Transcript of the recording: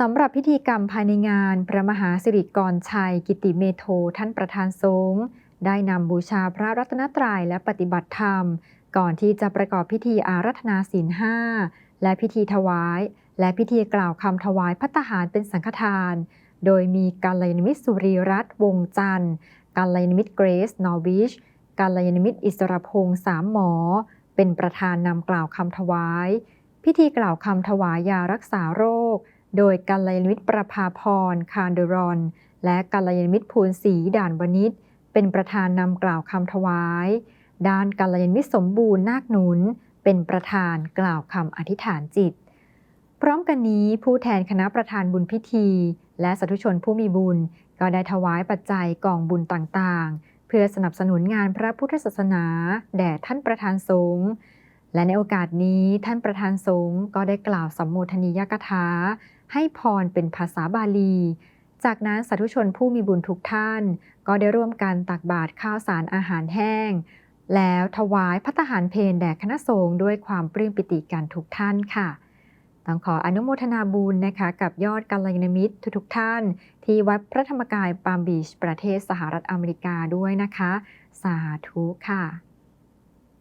สำหรับพิธีกรรมภายในงาน พระมหาสิริกรชัย กิติเมโทท่านประธานสงฆ์ได้นำบูชาพระรัตนตรัยและปฏิบัติธรรม ก่อนที่จะประกอบพิธีอารัธนาศีลห้าและพิธีถวาย และพิธีกล่าวคำถวายพัตหารเป็นสังฆทาน โดยมีกัลยาณมิตรสุรีรัตน์วงจันทร์กัลยาณมิตรเกรซนอร์วิชกัลยาณมิตรอิสรพงษ์สามหมอ เป็นประธานนำกล่าวคำถวาย พิธีกล่าวคำถวายยารักษาโรค โดยกัลยาณมิตรประภาพร คารเดรอน และกัลยาณมิตรภูลศรีด่านวณิชเป็นประธานนำกล่าวคำถวาย ด้านกัลยาณมิตรสมบูรณ์นาคหนุน เป็นประธานกล่าวคำอธิษฐานจิต พร้อมกันนี้ผู้แทนคณะประธานบุญพิธี และสาธุชนผู้มีบุญ ก็ได้ถวายปัจจัยกองบุญต่างๆ เพื่อสนับสนุนงานพระพุทธศาสนา แด่ท่านประธานสงฆ์และในโอกาสนี้ท่านประธานสงฆ์ก็ได้กล่าวสัมโมทนียกถา ให้พรเป็นภาษาบาลี จากนั้นสาธุชนผู้มีบุญทุกท่าน ก็ได้ร่วมกันตักบาตรข้าวสารอาหารแห้ง แล้วถวายพัตหารเพลแด่คณะสงฆ์ด้วยความปลื้มปิติกันทุกท่านค่ะต้องขออนุโมทนาบุญนะคะ กับยอดกัลยาณมิตรทุกๆท่าน ที่วัดพระธรรมกายปามบีชประเทศสหรัฐอเมริกาด้วยนะคะ สาธุค่ะ